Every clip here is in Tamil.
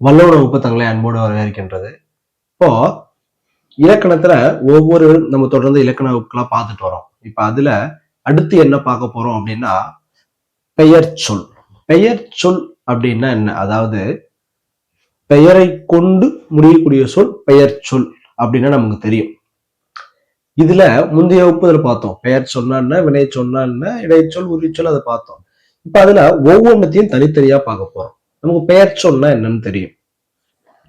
வல்லோட உப்பு தங்களை அன்போடு வரவேற்கின்றது. இப்போ இலக்கணத்துல ஒவ்வொரு நம்ம தொடர்ந்து இலக்கண உப்புலாம் பார்த்துட்டு வரோம். இப்ப அதுல அடுத்து என்ன பார்க்க போறோம் அப்படின்னா பெயர் சொல். பெயர் சொல் அப்படின்னா என்ன? அதாவது பெயரை கொண்டு முடியக்கூடிய சொல் பெயர் சொல் அப்படின்னா நமக்கு தெரியும். இதுல முந்தைய வகுப்புல பார்த்தோம். பெயர் சொன்னா என்ன வினை சொன்னா என்ன இடைச்சொல் உரிச்சொல் அதை பார்த்தோம். இப்ப அதுல ஒவ்வொன்றத்தையும் தனித்தனியா பார்க்க போறோம். நமக்கு பெயர் சொன்னா என்னன்னு தெரியும்.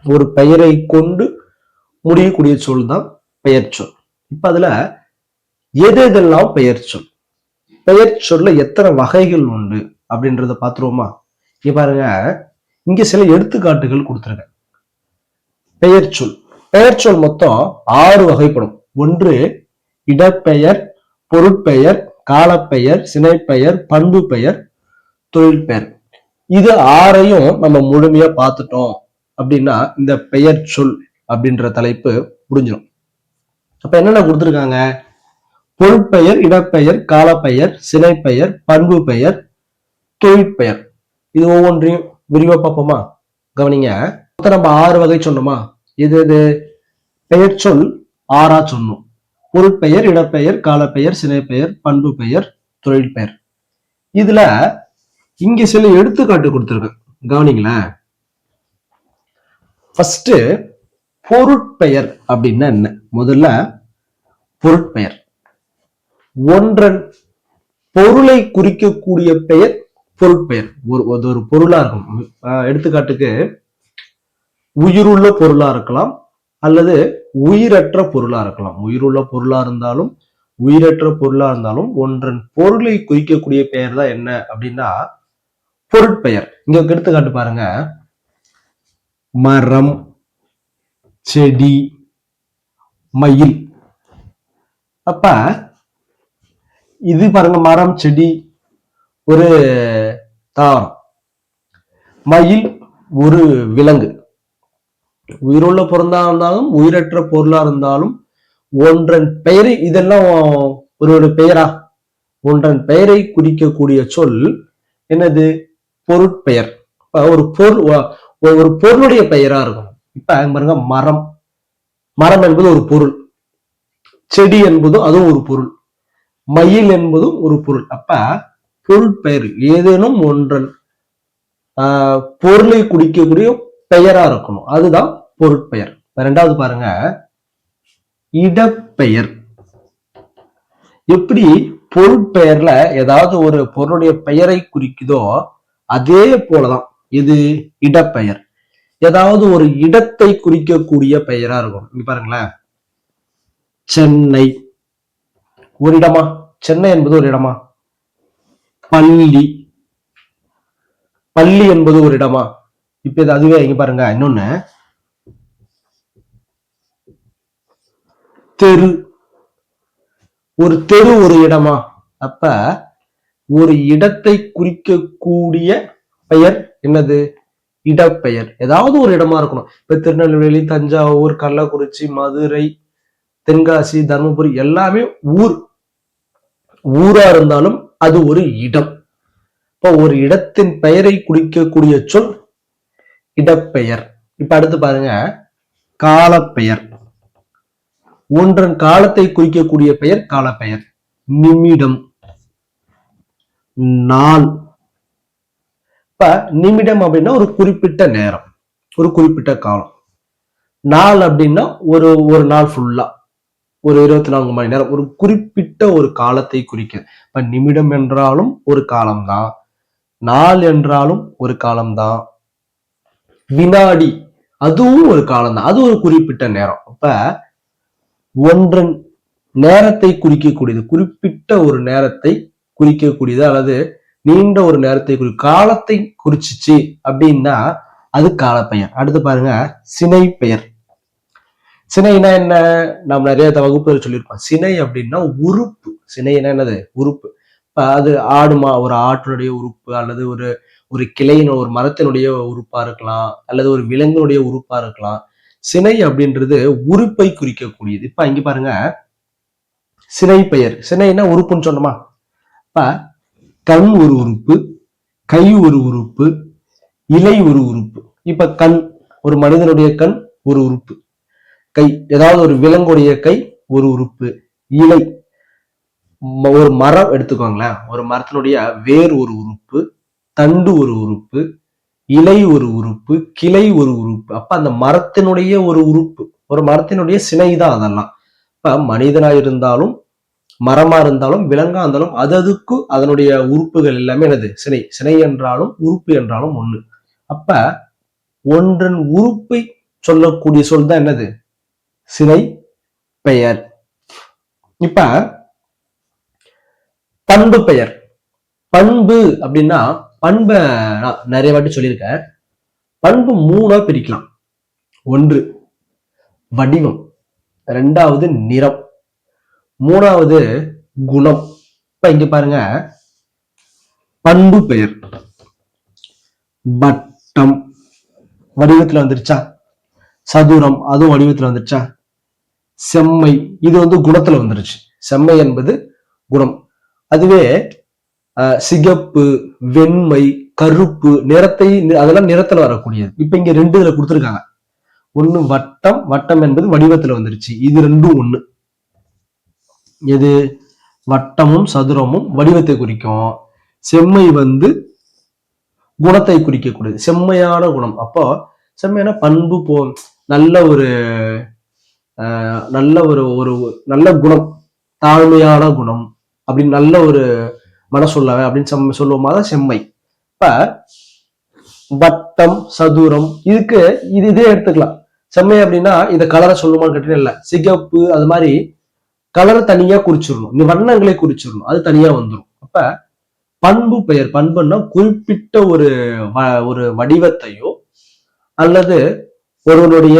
ஒரு பெயரை கொண்டு முடியக்கூடிய சொல் தான் பெயர் சொல். இப்ப அதுல எது எதெல்லாம் பெயர் சொல்? பெயர் சொல்ல எத்தனை வகைகள் உண்டு அப்படின்றத பாத்துருவோமா இங்க பாருங்க. இங்க சில எடுத்துக்காட்டுகள் கொடுத்துருக்கேன் பெயர் சொல். பெயர் சொல் மொத்தம் ஆறு வகைப்படும். ஒன்று இடப்பெயர் பொருட்பெயர் காலப்பெயர் சினைப்பெயர் பண்பு பெயர் தொழில் பெயர் இது ஆறையும் நம்ம முழுமையா பார்த்துட்டோம் அப்படின்னா இந்த பெயர் சொல் அப்படின்ற தலைப்பு முடிஞ்சிடும். அப்ப என்னென்ன கொடுத்துருக்காங்க? பொருட்பெயர் இடப்பெயர் காலப்பெயர் சினைப்பெயர் பண்பு பெயர் தொழிற்பெயர். இது ஒவ்வொன்றையும் விரிவா பார்ப்போமா? கவனிங்க. மொத்தம் நம்ம ஆறு வகை சொன்னோமா? இது இது பெயர் சொல் ஆறா சொன்னோம். பொருட்பெயர் இடப்பெயர் காலப்பெயர் சினைப்பெயர் பண்பு பெயர் தொழில் பெயர் இதுல இங்க சில எடுத்துக்காட்டு கொடுத்துருக்கேன். கவனிங்களேன் ஃபர்ஸ்ட் பொருட்பெயர் அப்படின்னா என்ன? முதல்ல பொருட்பெயர். ஒன்றன் பொருளை குறிக்கக்கூடிய பெயர் பொருட்பெயர். ஒரு ஒரு பொருளா இருக்கும். ஆஹ் எடுத்துக்காட்டுக்கு உயிருள்ள பொருளா இருக்கலாம் அல்லது உயிரற்ற பொருளா இருக்கலாம். உயிருள்ள பொருளா இருந்தாலும் உயிரற்ற பொருளா இருந்தாலும் ஒன்றன் பொருளை குறிக்கக்கூடிய பெயர் தான் என்ன அப்படின்னா பொருட்பெயர். இங்க எடுத்துக்காட்டு பாருங்க. மரம் செடி மயில். அப்ப இது பாருங்க மரம் செடி ஒரு தாவரம். மயில் ஒரு விலங்கு. உயிருள்ள பொருந்தா இருந்தாலும் உயிரற்ற பொருளா இருந்தாலும் ஒன்றன் பெயரை இதெல்லாம் ஒரு ஒரு பெயரா. ஒன்றன் பெயரை குறிக்கக்கூடிய சொல் என்னது? பொருட்பெயர். ஒரு பொருள் ஒரு பொருளுடைய பெயரா இருக்கும் இப்ப பாருங்க மரம். மரம் என்பது ஒரு பொருள். செடி என்பதும் அதுவும் ஒரு பொருள். மயில் என்பதும் ஒரு பொருள். அப்ப பொருட்பெயர் ஏதேனும் ஒன்றன் ஆஹ், பொருளை குடிக்கக்கூடிய பெயரா இருக்கணும். அதுதான் பொருட்பெயர். ரெண்டாவது பாருங்க இடப்பெயர். எப்படி பொருட்பெயர்ல ஏதாவது ஒரு பொருளுடைய பெயரை குறிக்குதோ அதே போலதான் இது இடப்பெயர். ஏதாவது ஒரு இடத்தை குறிக்கக்கூடிய பெயரா இருக்கும். இங்க பாருங்களேன். சென்னை. ஒரு இடமா? சென்னை என்பது ஒரு இடமா? பள்ளி. பள்ளி என்பது ஒரு இடமா? இப்ப இது அதுவே இங்க பாருங்க இன்னொன்னு. தெரு. ஒரு தெரு ஒரு இடமா? அப்ப ஒரு இடத்தை குறிக்கக்கூடிய பெயர் என்னது? இடப்பெயர். ஏதாவது ஒரு இடமா இருக்கணும். இப்ப திருநெல்வேலி தஞ்சாவூர் கள்ளக்குறிச்சி மதுரை தென்காசி தருமபுரி எல்லாமே ஊர். ஊரா இருந்தாலும் அது ஒரு இடம். இப்போ ஒரு இடத்தின் பெயரை குறிக்கக்கூடிய சொல் இடப்பெயர். இப்ப அடுத்து பாருங்க. காலப்பெயர். ஒன்றன் காலத்தை குறிக்கக்கூடிய பெயர் காலப்பெயர். நிமிடம். நாள். இப்ப நிமிடம் அப்படின்னா ஒரு குறிப்பிட்ட நேரம் ஒரு குறிப்பிட்ட காலம். நாள் அப்படின்னா ஒரு ஒரு நாள் ஃபுல்லா ஒரு இருபத்தி நான்கு மணி நேரம் ஒரு குறிப்பிட்ட ஒரு காலத்தை குறிக்க இப்ப நிமிடம் என்றாலும் ஒரு காலம்தான். நாள் என்றாலும் ஒரு காலம்தான். வினாடி அதுவும் ஒரு காலம்தான். அது ஒரு குறிப்பிட்ட நேரம். அப்ப ஒன்றன் நேரத்தை குறிக்கக்கூடியது குறிப்பிட்ட ஒரு நேரத்தை குறிக்கக்கூடியது அல்லது நீண்ட ஒரு நேரத்தை குறி காலத்தை குறிச்சிச்சு அப்படின்னா அது காலப்பெயர். அடுத்து பாருங்க சினை பெயர். சினைனா என்ன? நம்ம நிறைய வகுப்புகள் சொல்லியிருப்போம் சினை அப்படின்னா உறுப்பு. சினைனா என்னது? உறுப்பு. இப்ப அது ஆடுமா ஒரு ஆட்டினுடைய உறுப்பு அல்லது ஒரு ஒரு கிளையின் ஒரு மரத்தினுடைய உறுப்பா இருக்கலாம் அல்லது ஒரு விலங்கினுடைய உறுப்பா இருக்கலாம். சினை அப்படின்றது உறுப்பை குறிக்கக்கூடியது. இப்ப இங்க பாருங்க சினை பெயர். சினைனா உறுப்புன்னு சொன்னோமா? இப்போ கண் ஒரு உறுப்பு கை ஒரு உறுப்பு இலை ஒரு உறுப்பு. இப்ப கண் ஒரு மனிதனுடைய கண் ஒரு உறுப்பு. கை ஏதாவது ஒரு விலங்குடைய கை ஒரு உறுப்பு. இலை ஒரு மரம் எடுத்துக்கோங்களேன். ஒரு மரத்தினுடைய வேர் ஒரு உறுப்பு தண்டு ஒரு உறுப்பு இலை ஒரு உறுப்பு கிளை ஒரு உறுப்பு. அப்ப அந்த மரத்தினுடைய ஒரு உறுப்பு. ஒரு மரத்தினுடைய சினை தான் அதெல்லாம். இப்ப மனிதனா இருந்தாலும் மரமா இருந்தாலும் விலங்கா இருந்தாலும் அது அதுக்கு அதனுடைய உறுப்புகள் எல்லாமே என்னது? சினை சினை என்றாலும் உறுப்பு என்றாலும் ஒண்ணு. அப்ப ஒன்றன் உறுப்பை சொல்லக்கூடிய சொல் தான் என்னது? சினை பெயர். இப்ப பண்பு பெயர். பண்பு அப்படின்னா பண்பை நான் நிறைய வாட்டி சொல்லியிருக்கேன். பண்பு மூணா பிரிக்கலாம். ஒன்று வடிவம். ரெண்டாவது நிறம். மூணாவது குணம். இப்ப இங்க பாருங்க. பண்பு பெயர். வட்டம். வடிவத்துல வந்துருச்சா? சதுரம். அதுவும் வடிவத்துல வந்துருச்சா? செம்மை. இது வந்து குணத்துல வந்துருச்சு. செம்மை என்பது குணம். அதுவே அஹ், சிகப்பு வெண்மை கருப்பு நிறத்தை அதெல்லாம் நிறத்துல வரக்கூடியது. இப்ப இங்க ரெண்டு இதுல கொடுத்துருக்காங்க. ஒண்ணு வட்டம். வட்டம் என்பது வடிவத்துல வந்துருச்சு. இது ரெண்டும் ஒண்ணு. எது? வட்டமும் சதுரமும் வடிவத்தை குறிக்கும். செம்மை வந்து குணத்தை குறிக்கக்கூடியது. செம்மையான குணம். அப்போ செம்மையான பண்பு போ நல்ல ஒரு ஆஹ், நல்ல ஒரு ஒரு நல்ல குணம். தாழ்மையான குணம். அப்படின்னு நல்ல ஒரு மனசொல்லாவே அப்படின்னு செம் சொல்லுவோமா? தான் செம்மை. இப்ப வட்டம் சதுரம் இதுக்கு இது இதே எடுத்துக்கலாம். செம்மை அப்படின்னா இதை கலரை சொல்லுமான்னு கேட்டீங்கன்னா இல்லை சிகப்பு அது மாதிரி கலரை தனியா குறிச்சிடணும். இந்த வண்ணங்களை குறிச்சிடணும். அது தனியா வந்துடும் அப்ப பண்பு பெயர் பண்புன்னா குறிப்பிட்ட ஒரு வ- ஒரு வடிவத்தையோ அல்லது ஒருவனுடைய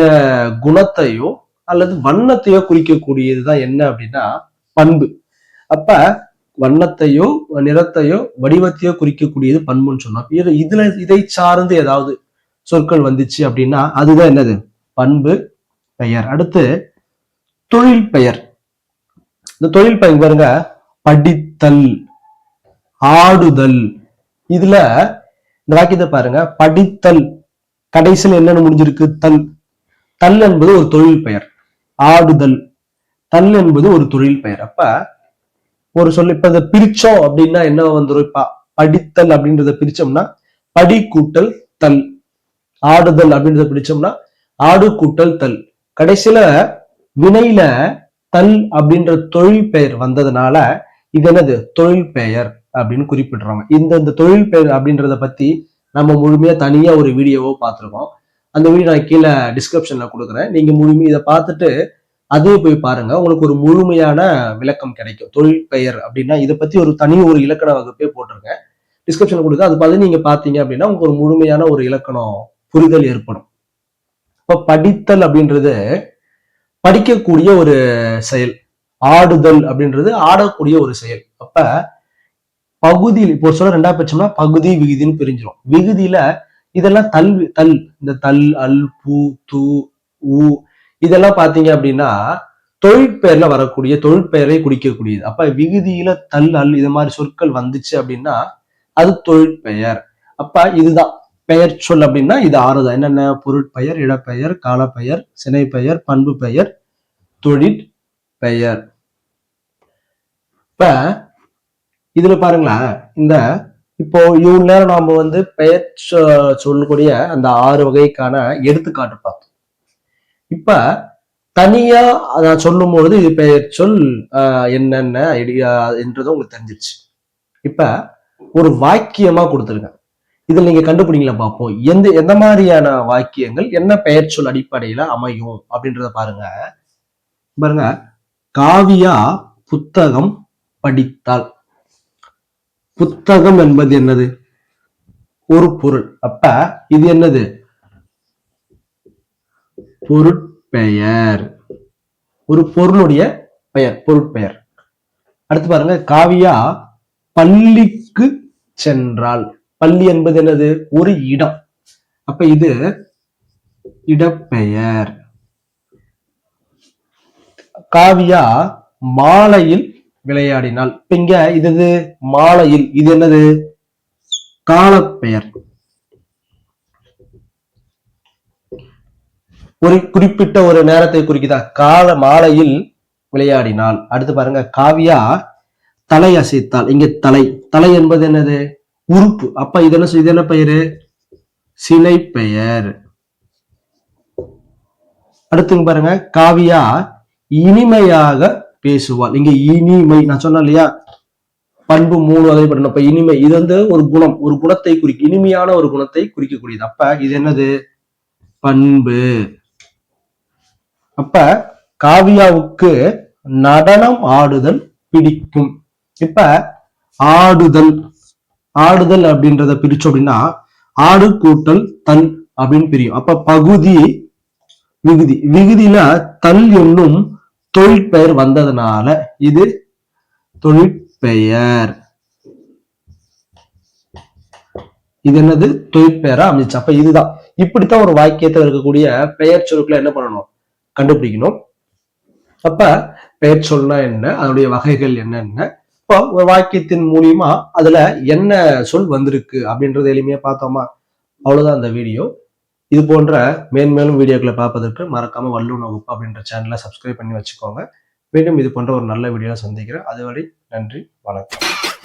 குணத்தையோ அல்லது வண்ணத்தையோ குறிக்கக்கூடியதுதான் என்ன அப்படின்னா பண்பு. அப்ப வண்ணத்தையோ நிறத்தையோ வடிவத்தையோ குறிக்கக்கூடியது பண்புன்னு சொன்னோம். இது இதுல இதை சார்ந்து ஏதாவது சொற்கள் வந்துச்சு அப்படின்னா அதுதான் என்னது? பண்பு பெயர். அடுத்து தொழில் பெயர். இந்த தொழில் பெயர் பாருங்க. படித்தல் ஆடுதல். இதுல இந்த வாக்கியத்தை பாருங்க. படித்தல் கடைசியில் என்னன்னு முடிஞ்சிருக்கு? தல். தல் என்பது ஒரு தொழில் பெயர். ஆடுதல். தல் என்பது ஒரு தொழில் பெயர். அப்ப ஒரு சொல் இப்ப இதை பிரிச்சோம் அப்படின்னா என்ன வந்துரும்? இப்ப படித்தல் அப்படின்றத பிரிச்சோம்னா படி கூட்டல் தல். ஆடுதல் அப்படின்றத பிடிச்சோம்னா ஆடு கூட்டல் தல். கடைசியில வினையில தல் அப்படின்ற தொழில் பெயர் வந்ததுனால இது என்னது? தொழில் பெயர் அப்படின்னு குறிப்பிடுறாங்க இந்த இந்த தொழில் பெயர் அப்படின்றத பத்தி நம்ம முழுமையா தனியா ஒரு வீடியோவோ பார்த்துருக்கோம். அந்த வீடியோ நான் கீழே டிஸ்கிரிப்ஷன்ல கொடுக்குறேன். நீங்க முழுமை இதை பார்த்துட்டு அதே போய் பாருங்க. உங்களுக்கு ஒரு முழுமையான விளக்கம் கிடைக்கும். தொழில் பெயர் அப்படின்னா இதை பத்தி ஒரு தனி ஒரு இலக்கண வகுப்பே போட்டிருக்கேன். டிஸ்கிரிப்ஷன் கொடுக்க அது பார்த்து நீங்க பாத்தீங்க அப்படின்னா உங்களுக்கு ஒரு முழுமையான ஒரு இலக்கணம் புரிதல் ஏற்படும். இப்ப படித்தல் அப்படின்றது படிக்கக்கூடிய ஒரு செயல். ஆடுதல் அப்படின்றது ஆடக்கூடிய ஒரு செயல். அப்ப பகுதியில் இப்போ ஒரு சொல்ல ரெண்டா பிரிச்சோம்னா பகுதி விகுதின்னு பிரிஞ்சிடும் விகுதியில இதெல்லாம் தல் தல் இந்த தல் அல் பூ தூ ஊ இதெல்லாம் பாத்தீங்க அப்படின்னா தொழிற்பெயர்ல வரக்கூடிய தொழிற்பெயரை குறிக்கக்கூடியது. அப்ப விகுதியில தல் அல் இது மாதிரி சொற்கள் வந்துச்சு அப்படின்னா அது தொழிற்பெயர். அப்ப இதுதான். பெயர் சொல் அப்படின்னா இது ஆறு தான் என்னென்ன? பொருட்பெயர் இடப்பெயர் காலப்பெயர் சினைப்பெயர் பண்பு பெயர் தொழில் பெயர் இப்ப இதுல பாருங்களேன். இந்த இப்போ இவ்வளவு நேரம் நாம வந்து பெயர் சொ- சொல்லக்கூடிய அந்த ஆறு வகைக்கான எடுத்துக்காட்டு பார்த்தோம். இப்ப தனியா நான் சொல்லும் பொழுது இது பெயர் சொல் ஆஹ், என்னென்ன ஐடியா என்றதும் உங்களுக்கு தெரிஞ்சிருச்சு. இப்ப ஒரு வாக்கியமா கொடுத்துருக்கேன் இதில் நீங்க கண்டுபிடிங்களா பார்ப்போம் எந்த எந்த மாதிரியான வாக்கியங்கள் என்ன பெயர் சொல் அடிப்படையில அமையும் அப்படின்றத பாருங்க. பாருங்க. காவியா புத்தகம் படித்தால். புத்தகம் என்பது என்னது? ஒரு பொருள். அப்ப இது என்னது? பொருட்பெயர். ஒரு பொருளுடைய பெயர் பொருட்பெயர். அடுத்து பாருங்க. காவியா பள்ளிக்கு சென்றால். பள்ளி என்பது என்னது? ஒரு இடம். அப்ப இது இடப்பெயர். காவியா மாலையில் விளையாடினாள். இப்ப இங்க இது மாலையில். இது என்னது? காலப்பெயர். ஒரு குறிப்பிட்ட ஒரு நேரத்தை குறிக்குதா? கால மாலையில் விளையாடினாள். அடுத்து பாருங்க காவியா தலை அசைத்தாள். இங்க தலை. தலை என்பது என்னது? உறுப்பு. அப்ப இது என்ன இது என்ன பெயரு? சிலை பெயர் அடுத்துங்க பாருங்க காவியா இனிமையாக பேசுவாள். இங்க இனிமை நான் சொன்னேன் இல்லையா? பண்பு மூணு வகைப்படணும் அப்ப இனிமை இது வந்து ஒரு குணம் ஒரு குணத்தை குறிக்க இனிமையான ஒரு குணத்தை குறிக்கக்கூடியது. அப்ப இது என்னது? பண்பு. அப்ப காவியாவுக்கு நடனம் ஆடுதல் பிடிக்கும். இப்ப ஆடுதல் ஆடுதல் அப்படின்றத பிரிச்சோம் அப்படின்னா ஆடு கூட்டல் தல் அப்படின்னு பிரியும். அப்ப பகுதி விகுதி. விகுதியில தல் என்னும் தொழிற்பெயர் வந்ததுனால இது தொழிற்பெயர். இது என்னது? தொழிற்பெயரா அமைச்சு அப்ப இதுதான். இப்படித்தான் ஒரு வாக்கியத்துல இருக்கக்கூடிய பெயர் சொற்களை என்ன பண்ணணும்? கண்டுபிடிக்கணும். அப்ப பெயர் சொல்னா என்ன? அதனுடைய வகைகள் என்னென்ன? இப்போ ஒரு வாக்கியத்தின் மூலியமா அதுல என்ன சொல் வந்திருக்கு அப்படின்றத எளிமையா பார்த்தோமா? அவ்வளவுதான் அந்த வீடியோ. இது போன்ற மேன்மேலும் வீடியோக்களை பார்ப்பதற்கு மறக்காம வல்லுன வகுப்பு அப்படின்ற சேனலை சப்ஸ்கிரைப் பண்ணி வச்சுக்கோங்க. மீண்டும் இது போன்ற ஒரு நல்ல வீடியோவை சந்திக்கிறேன். அதுவரை நன்றி வணக்கம்.